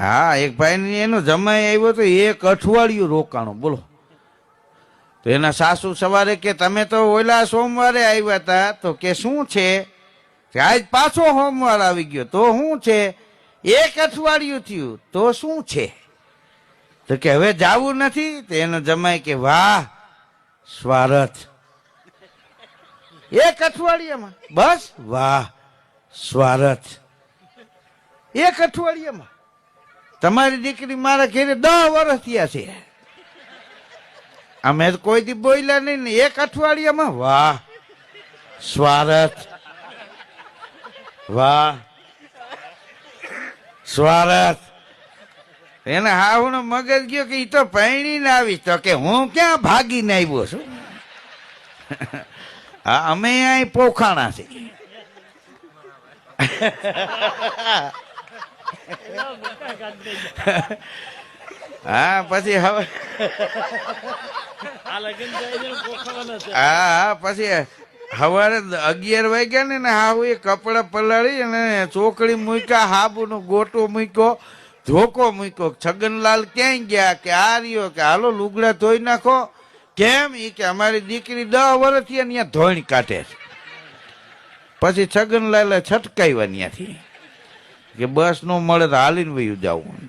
હા, એક ભાઈ એનો જમાઈ આવ્યો તો એક અઠવાડિયું રોકાણો, બોલો. તો એના સાસુ સવારે કે, તમે તો ઓલા સોમવારે આવ્યા હતા તો કે, શું છે? આજ પાછો સોમવાર આવી ગયો. તો, શું છે? એક અઠવાડિયું થયું. તો, શું છે? તો કે, હવે જાવું નથી. તો એનો જમાઈ કે, વાહ, સ્વારથ. એક અઠવાડિયામાં. બસ, વાહ, સ્વારથ. એક અઠવાડિયામાં. તમારી દીકરી મારા ઘેરે દસ વર્ષ થયા છે. અમે કોઈ દી બોલ્યા નહીં ને, એક અઠવાડિયામાં વાહ, સ્વારથ. વાહ, સ્વારથ. એને હાવનો મગજ ગયો કે એ તો પૈણીને આવીશ, તો કે હું ક્યાં ભાગીને આવ્યો છું? હા, અમે અહીં પોખાણા છે હા પછી હવે હા હા પછી સવારે અગિયાર વાગ્યા ને ને હાવ એ કપડા પલાળી અને ચોકડી મૂક્યા હાબુ નો ગોટો મૂક્યો ધોકો મૂક્યો. છગનલાલ ક્યાંય ગયા કે આ રહ્યો કે હાલો લુગડા ધોઈ નાખો. કેમ? ઈ કે અમારી દીકરી દસ વર્ષથી અહીંયા ધોઈ કાઢે છે. પછી છગનલાલે છટકાવ્યા ત્યાંથી કે બસ નો મળે તો હાલીને વયું જવું.